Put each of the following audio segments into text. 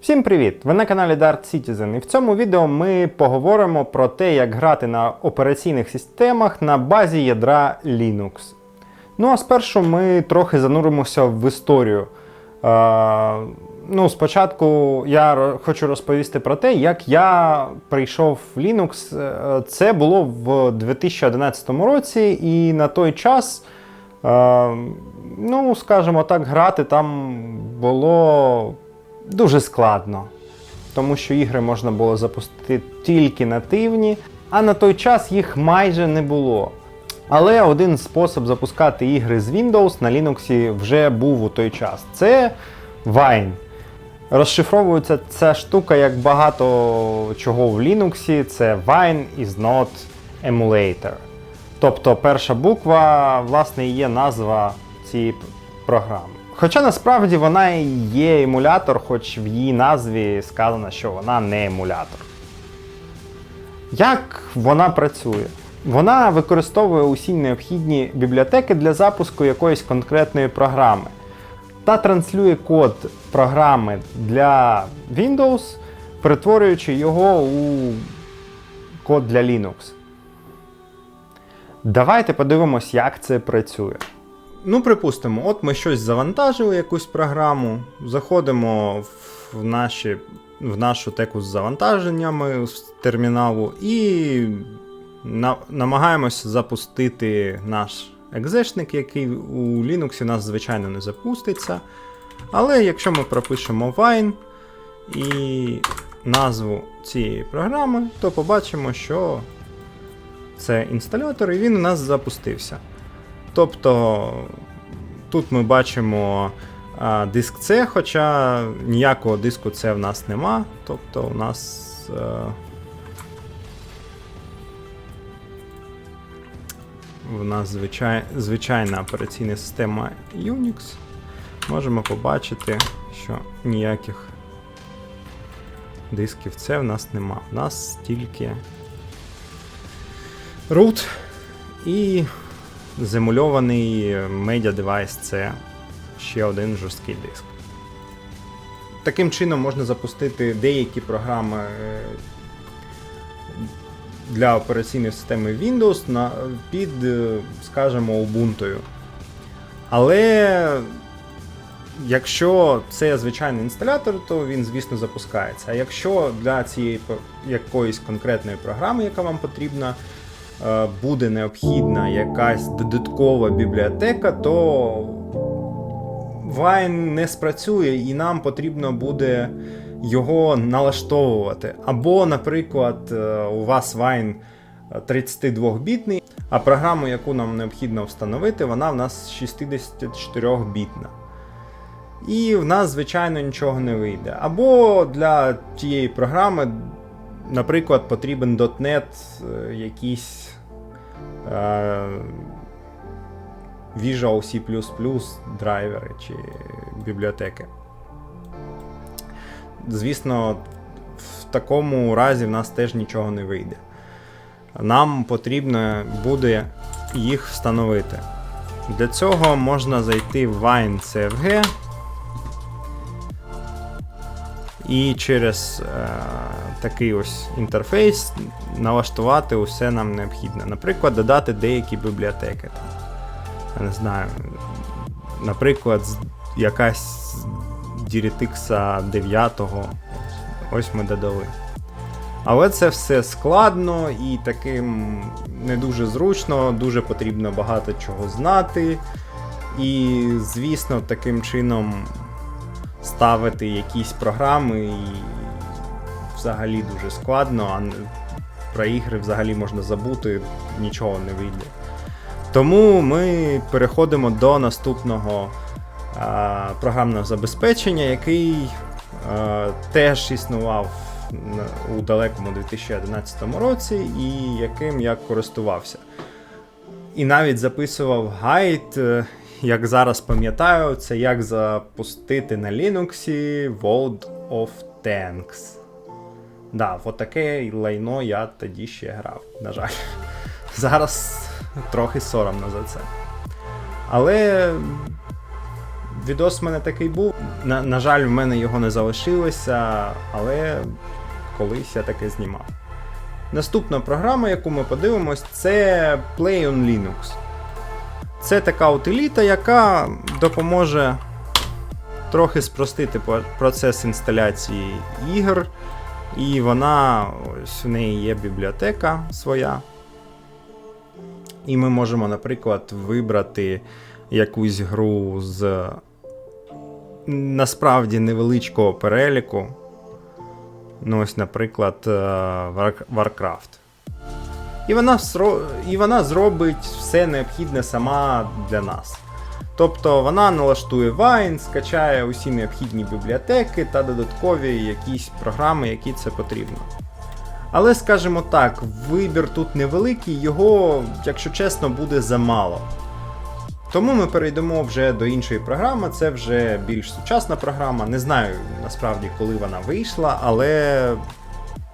Всім привіт! Ви на каналі Dart Citizen і в цьому відео ми поговоримо про те, як грати на операційних системах на базі ядра Linux. Ну а спершу ми трохи зануримося в історію. Ну, спочатку я хочу розповісти про те, як я прийшов в Linux. Е, Це було в 2011 році, і на той час, е, ну, скажімо так, грати там було дуже складно, тому що ігри можна було запустити тільки нативні, а на той час їх майже не було. Але один спосіб запускати ігри з Windows на Linux вже був у той час. Це Wine. Розшифровується ця штука як багато чого в Linux. Це Wine is not emulator. Тобто перша буква, власне, і є назва цієї програми. Хоча насправді вона і є емулятор, хоч в її назві сказано, що вона не емулятор. Як вона працює? Вона використовує усі необхідні бібліотеки для запуску якоїсь конкретної програми та транслює код програми для Windows, перетворюючи його у код для Linux. Давайте подивимось, як це працює. Ну, припустимо, от ми щось завантажили, якусь програму, заходимо в, наші, в нашу теку з завантаженнями з терміналу і на, намагаємося запустити наш екзешник, який у Linux у нас, звичайно, не запуститься. Але якщо ми пропишемо Wine і назву цієї програми, то побачимо, що це інсталятор, і він у нас запустився. Тобто тут ми бачимо а, диск C, хоча ніякого диску C в нас нема. Тобто у нас. Е, в нас звичай, звичайна операційна система Unix. Можемо побачити, що ніяких дисків C в нас нема. У нас тільки root і Device C, ще один жорсткий диск. Таким чином можна запустити деякі програми е, для операційної системи Windows під, е, скажімо, Ubuntu. Але якщо це звичайний інсталятор, то він, звісно, запускається. А якщо для цієї якоїсь конкретної програми, яка вам потрібна, е, буде необхідна якась додаткова бібліотека, то Wine не спрацює і нам потрібно буде його налаштовувати. Або, наприклад, е, у вас Wine 32-бітний, а програму, яку нам необхідно встановити, вона в нас 64-бітна. І в нас, звичайно, нічого не вийде. Або для тієї програми, наприклад, потрібен .NET е, якийсь е, Visual C драйвери чи бібліотеки. Звісно, в такому разі в нас теж нічого не вийде. Нам потрібно буде їх встановити. Для цього можна зайти в Wine і через е, такий ось інтерфейс налаштувати усе нам необхідне. Наприклад, додати деякі бібліотеки. Я не знаю, наприклад, якась DirectX 9. Ось ми додали. Але це все складно і таким не дуже зручно, дуже потрібно багато чого знати. І, звісно, таким чином ставити якісь програми і взагалі дуже складно, а про ігри взагалі можна забути, нічого не вийде. Тому ми переходимо до наступного а, програмного забезпечення, який а, теж існував у далекому 2011 році, і яким я користувався. І навіть записував гайд, е, як зараз пам'ятаю, це як запустити на Linux World of Tanks. Да, в отаке лайно я тоді ще грав, на жаль. Зараз трохи соромно за це. Але відос в мене такий був. На, на жаль, в мене його не залишилося, але колись я таке знімав. Наступна програма, яку ми подивимось, це Play on Linux. Це така утиліта, яка допоможе трохи спростити процес інсталяції ігор. І вона, ось в неї є бібліотека своя. І ми можемо, наприклад, вибрати якусь гру з насправді невеличкого переліку. Ну, ось, наприклад, е, Warcraft. І вона, і вона зробить все необхідне сама для нас. Тобто вона налаштує Wine, скачає усі необхідні бібліотеки та додаткові якісь програми, які це потрібно. Але скажімо так, вибір тут невеликий, його, якщо чесно, буде замало. Тому ми перейдемо вже до іншої програми. Це вже більш сучасна програма. Не знаю насправді, коли вона вийшла, але,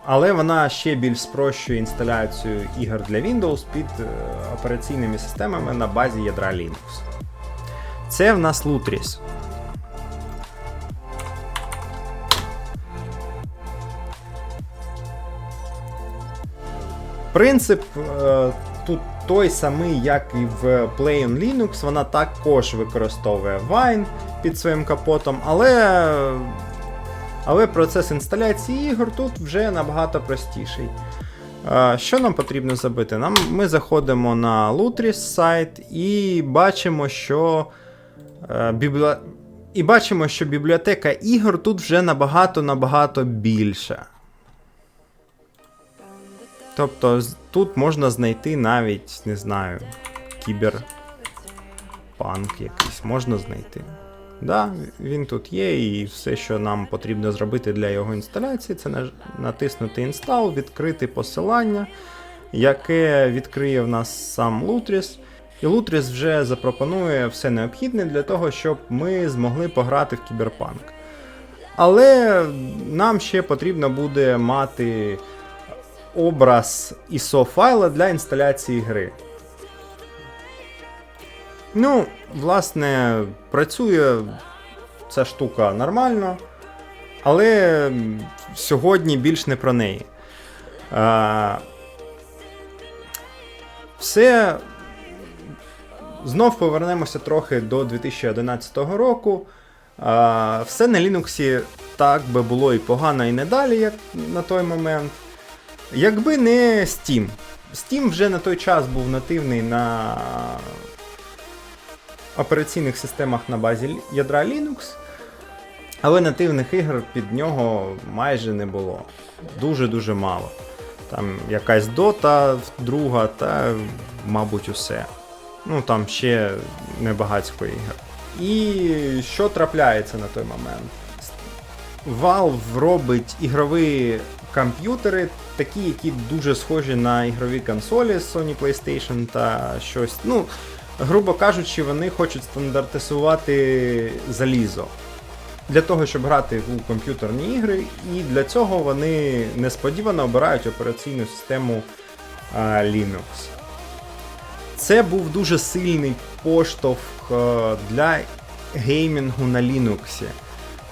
але вона ще більш спрощує інсталяцію ігор для Windows під е, операційними системами на базі ядра Linux. Це в нас Lutris. Принцип е, тут той самий, як і в Play on Linux, вона також використовує Wine під своїм капотом, але, але процес інсталяції ігор тут вже набагато простіший. Що нам потрібно зробити? Нам, ми заходимо на Lutris сайт і бачимо, що е, і бачимо, що бібліотека ігор тут вже набагато-набагато більша. Тобто тут можна знайти навіть, не знаю, кіберпанк якийсь можна знайти. Да, він тут є, і все, що нам потрібно зробити для його інсталяції, це натиснути інстал, відкрити посилання, яке відкриє в нас сам Lutris. І Lutris вже запропонує все необхідне для того, щоб ми змогли пограти в кіберпанк. Але нам ще потрібно буде мати образ ISO файла для інсталяції гри. Ну, власне, працює ця штука нормально, але сьогодні більш не про неї. А, все. Знов повернемося трохи до 2011 року. А, все на Linux так би було і погано, і не далі, як на той момент. Якби не Steam. Steam вже на той час був нативний на операційних системах на базі ядра Linux, але нативних ігор під нього майже не було. Дуже-дуже мало. Там якась Dota, друга, та, мабуть, усе. Ну там ще небагацько ігор. І що трапляється на той момент? Valve робить ігрові комп'ютери, такі, які дуже схожі на ігрові консолі Sony PlayStation та щось. Ну, грубо кажучи, вони хочуть стандартизувати залізо. Для того, щоб грати у комп'ютерні ігри, і для цього вони несподівано обирають операційну систему Linux. Це був дуже сильний поштовх е, для геймінгу на Linux.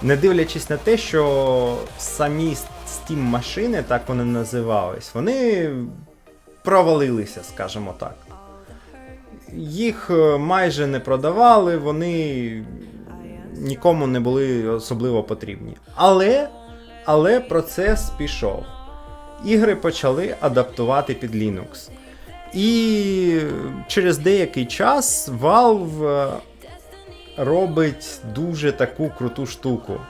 Не дивлячись на те, що самі Steam машини, так вони називались, вони провалилися, скажімо так. Їх е, майже не продавали, вони нікому не були особливо потрібні. Але, але процес пішов. Ігри почали адаптувати під Linux. І через деякий час Valve е, робить дуже таку круту штуку.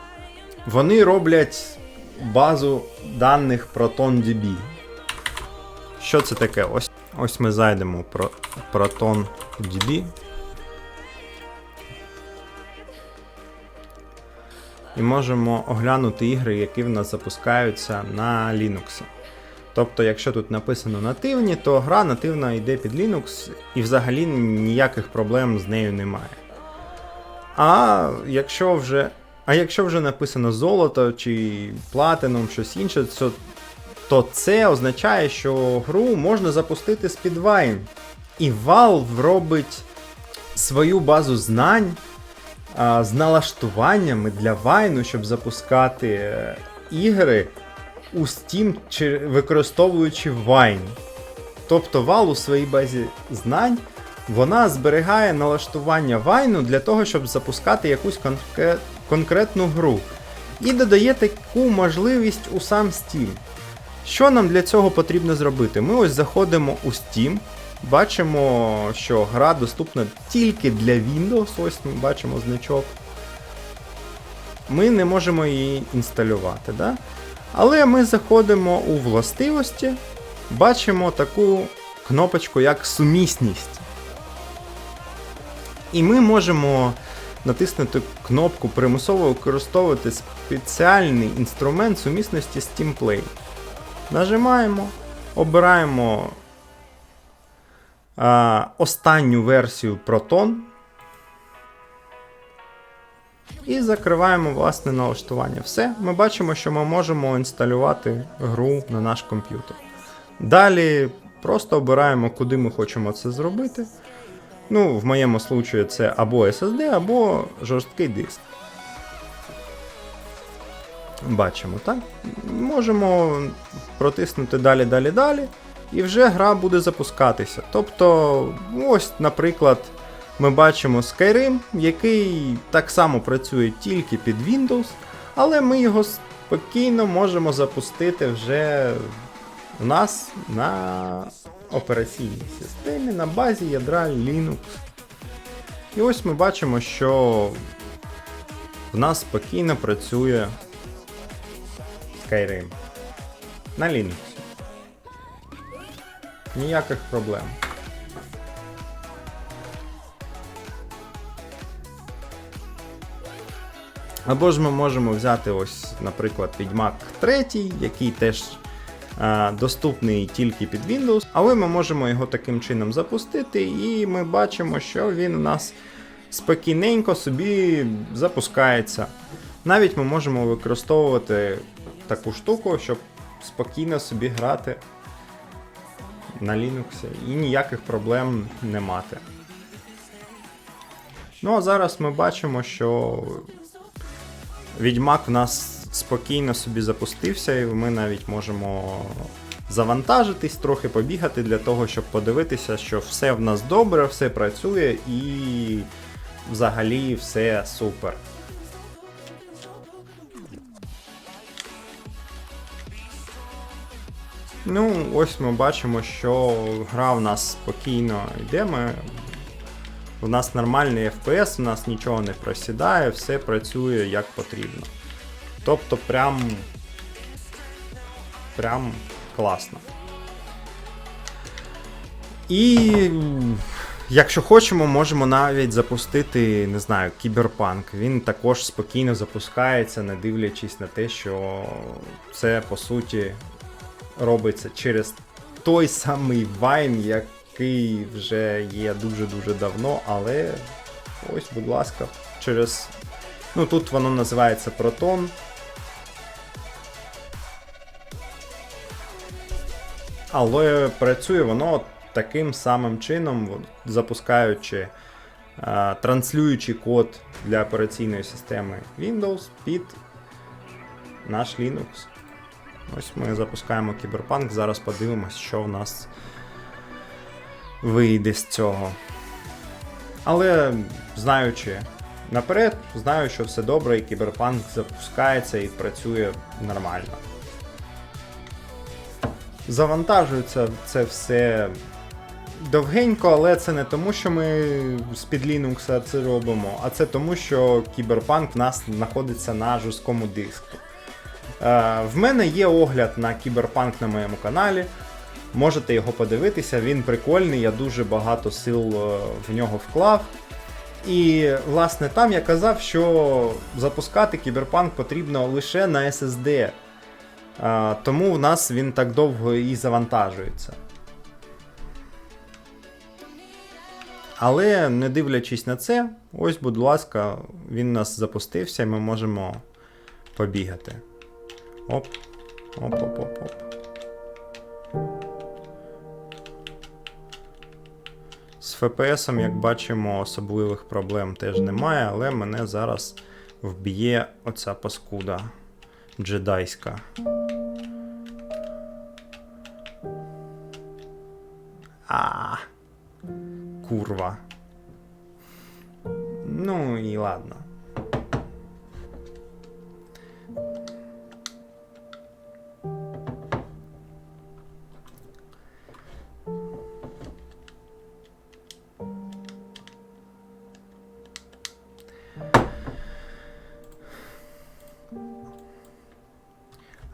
Вони роблять базу даних ProtonDB. Що це таке? Ось, ось ми зайдемо про ProtonDB. І можемо оглянути ігри, які в нас запускаються на Linux. Тобто, якщо тут написано нативні, то гра нативно йде під Linux і взагалі ніяких проблем з нею немає. А якщо вже, а якщо вже написано золото чи Platinum, щось інше, то, то це означає, що гру можна запустити з-під Wine. І Valve робить свою базу знань з налаштуваннями для Вайну, щоб запускати е, ігри у Steam, чи використовуючи Wine. Тобто Valve у своїй базі знань вона зберігає налаштування Вайну для того, щоб запускати якусь конкре- конкретну гру. І додає таку можливість у сам Steam. Що нам для цього потрібно зробити? Ми ось заходимо у Steam, бачимо, що гра доступна тільки для Windows, ось ми бачимо значок. Ми не можемо її інсталювати. Да? Але ми заходимо у властивості, бачимо таку кнопочку як сумісність. І ми можемо натиснути кнопку примусово використовувати спеціальний інструмент сумісності Steam Play. Нажимаємо, обираємо а, останню версію Proton. І закриваємо власне налаштування. Все, ми бачимо, що ми можемо інсталювати гру на наш комп'ютер. Далі просто обираємо, куди ми хочемо це зробити. Ну, в моєму случаю це або SSD, або жорсткий диск. Бачимо, так? Можемо протиснути далі, далі, далі, і вже гра буде запускатися. Тобто, ось, наприклад, ми бачимо Skyrim, який так само працює тільки під Windows, але ми його спокійно можемо запустити вже у нас на операційній системі на базі ядра Linux. І ось ми бачимо, що в нас спокійно працює Skyrim на Linux. Ніяких проблем. Або ж ми можемо взяти ось, наприклад, Відьмак 3, який теж а, доступний тільки під Windows, але ми можемо його таким чином запустити, і ми бачимо, що він у нас спокійненько собі запускається. Навіть ми можемо використовувати таку штуку, щоб спокійно собі грати на Linux і ніяких проблем не мати. Ну а зараз ми бачимо, що Відьмак в нас спокійно собі запустився, і ми навіть можемо завантажитись, трохи побігати для того, щоб подивитися, що все в нас добре, все працює і взагалі все супер. Ну, ось ми бачимо, що гра в нас спокійно йде. Ми... У нас нормальний FPS, у нас нічого не просідає, все працює як потрібно. Тобто прям. Прям класно. І якщо хочемо, можемо навіть запустити, не знаю, кіберпанк. Він також спокійно запускається, не дивлячись на те, що це по суті робиться через той самий Vine, який вже є дуже-дуже давно, але ось, будь ласка, через. Ну тут воно називається Proton. Але працює воно таким самим чином, запускаючи, е, транслюючи код для операційної системи Windows під наш Linux. Ось ми запускаємо Кіберпанк, зараз подивимось, що в нас вийде з цього. Але знаючи наперед, знаю, що все добре, і Кіберпанк запускається і працює нормально. Завантажується це все довгенько, але це не тому, що ми з-під Linux це робимо, а це тому, що Кіберпанк в нас знаходиться на жорсткому диску. Е, В мене є огляд на Кіберпанк на моєму каналі. Можете його подивитися, він прикольний, я дуже багато сил е, в нього вклав. І, власне, там я казав, що запускати Кіберпанк потрібно лише на SSD. Е, Тому в нас він так довго і завантажується. Але не дивлячись на це, ось, будь ласка, він у нас запустився і ми можемо побігати. Оп. Оп-оп-оп-оп. З FPS, як бачимо, особливих проблем теж немає, але мене зараз вб'є оця паскуда джедайська. А. Курва. Ну і ладно.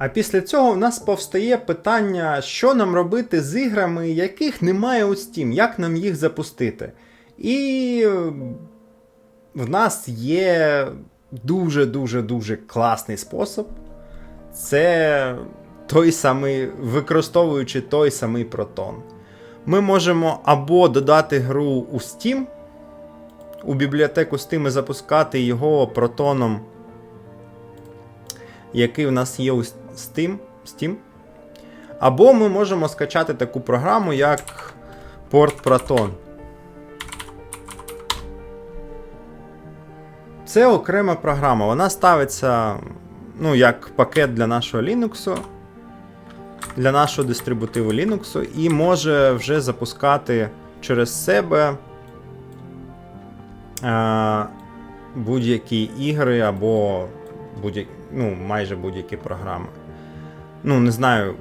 А після цього в нас повстає питання, що нам робити з іграми, яких немає у Steam, як нам їх запустити. І в нас є дуже-дуже-дуже класний спосіб. Це той самий, використовуючи той самий протон. Ми можемо або додати гру у Steam, у бібліотеку Steam і запускати його протоном який в нас є у Steam, Steam. Або ми можемо скачати таку програму, як Port Proton. Це окрема програма. Вона ставиться ну, як пакет для нашого Linux, для нашого дистрибутиву Linux, і може вже запускати через себе е, будь-які ігри або будь ну, майже будь-які програми. Ну, не знаю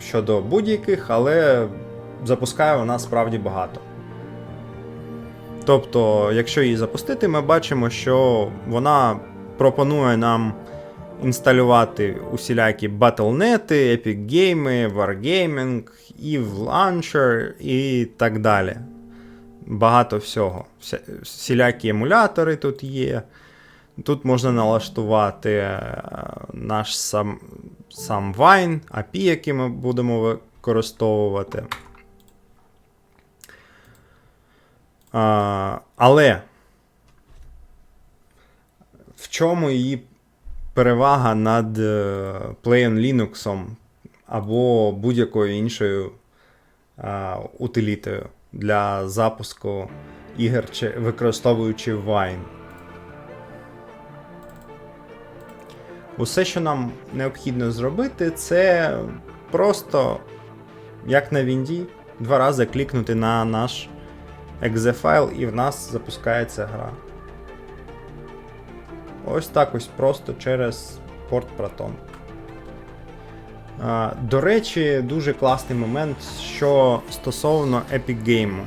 щодо будь-яких, але запускає вона справді багато. Тобто, якщо її запустити, ми бачимо, що вона пропонує нам інсталювати усілякі батлнети, Game, Wargaming, Eve Launcher і так далі. Багато всього. Всілякі емулятори тут є. Тут можна налаштувати е, наш сам, сам Wine, API, який ми будемо використовувати. А, але в чому її перевага над е, Linux або будь-якою іншою а, утилітою для запуску ігор, чи- використовуючи Wine? Усе, що нам необхідно зробити, це просто, як на Вінді, два рази клікнути на наш exe файл і в нас запускається гра. Ось так ось просто через порт Proton. До речі, дуже класний момент, що стосовно Epic Game.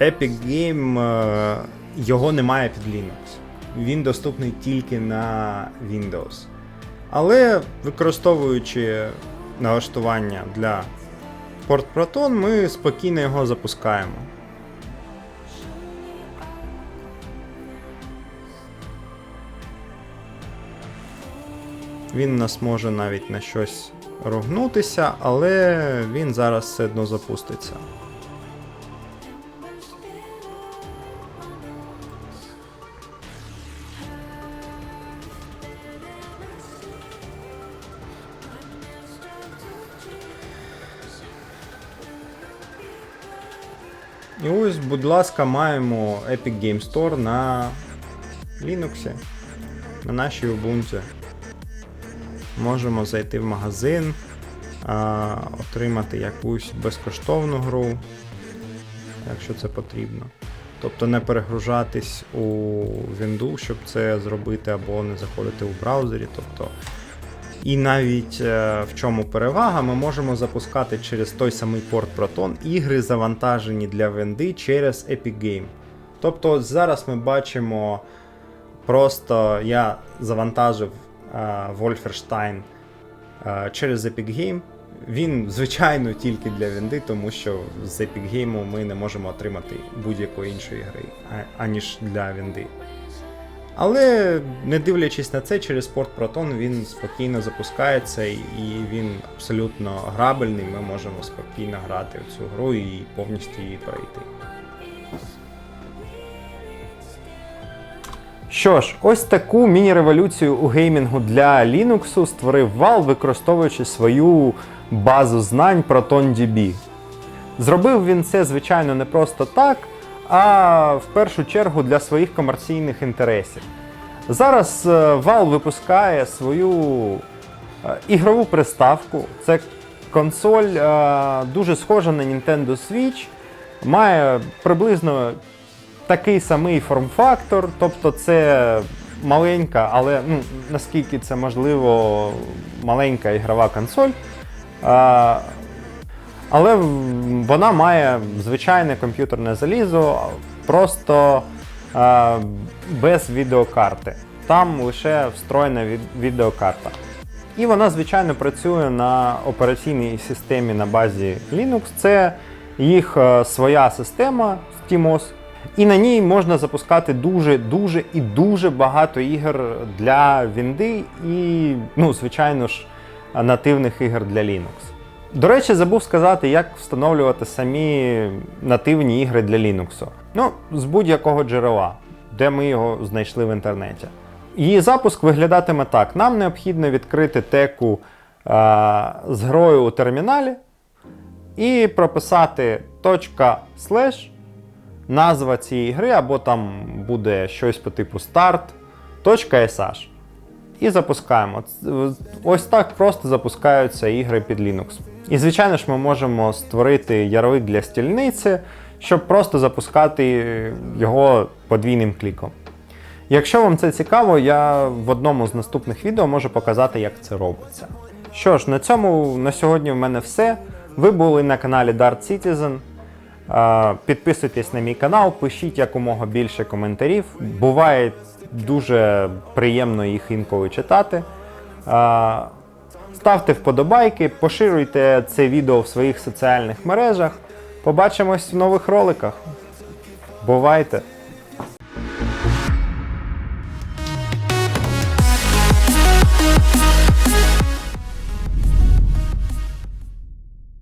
Epic Game е, його немає під Linux він доступний тільки на Windows. Але використовуючи налаштування для Port Proton, ми спокійно його запускаємо. Він нас може навіть на щось ругнутися, але він зараз все одно запуститься. І ось, будь ласка, маємо Epic Game Store на Linux, на нашій Ubuntu. Можемо зайти в магазин, отримати якусь безкоштовну гру, якщо це потрібно. Тобто не перегружатись у Windows, щоб це зробити, або не заходити у браузері. Тобто і навіть е, в чому перевага, ми можемо запускати через той самий порт Proton ігри, завантажені для венди через Epic Game. Тобто зараз ми бачимо, просто я завантажив е, Wolfenstein е, через Epic Game. Він, звичайно, тільки для венди, тому що з Epic Game ми не можемо отримати будь-якої іншої гри, аніж для венди. Але не дивлячись на це, через порт Proton він спокійно запускається і він абсолютно грабельний. Ми можемо спокійно грати в цю гру і повністю її пройти. Що ж, ось таку міні-революцію у геймінгу для Linux створив Valve, використовуючи свою базу знань ProtonDB. Зробив він це, звичайно, не просто так, а в першу чергу для своїх комерційних інтересів. Зараз е, Valve випускає свою е, ігрову приставку. Це консоль е, дуже схожа на Nintendo Switch, має приблизно такий самий форм-фактор, тобто це маленька, але ну, наскільки це можливо, маленька ігрова консоль. Але вона має звичайне комп'ютерне залізо, просто е, без відеокарти. Там лише встроєна від- відеокарта. І вона, звичайно, працює на операційній системі на базі Linux. Це їх е, своя система SteamOS. І на ній можна запускати дуже, дуже і дуже багато ігор для Вінди і, ну, звичайно ж, нативних ігор для Linux. До речі, забув сказати, як встановлювати самі нативні ігри для Linux. Ну, з будь-якого джерела, де ми його знайшли в інтернеті. Її запуск виглядатиме так: нам необхідно відкрити теку а, з грою у терміналі і прописати точка назва цієї гри, або там буде щось по типу старт, точка .sh. І запускаємо. Ось так просто запускаються ігри під Linux. І звичайно ж, ми можемо створити ярлик для стільниці, щоб просто запускати його подвійним кліком. Якщо вам це цікаво, я в одному з наступних відео можу показати, як це робиться. Що ж, на цьому на сьогодні в мене все. Ви були на каналі Dart Citizen. Підписуйтесь на мій канал, пишіть якомога більше коментарів. Буває дуже приємно їх інколи читати. Ставте вподобайки, поширюйте це відео в своїх соціальних мережах. Побачимось в нових роликах. Бувайте!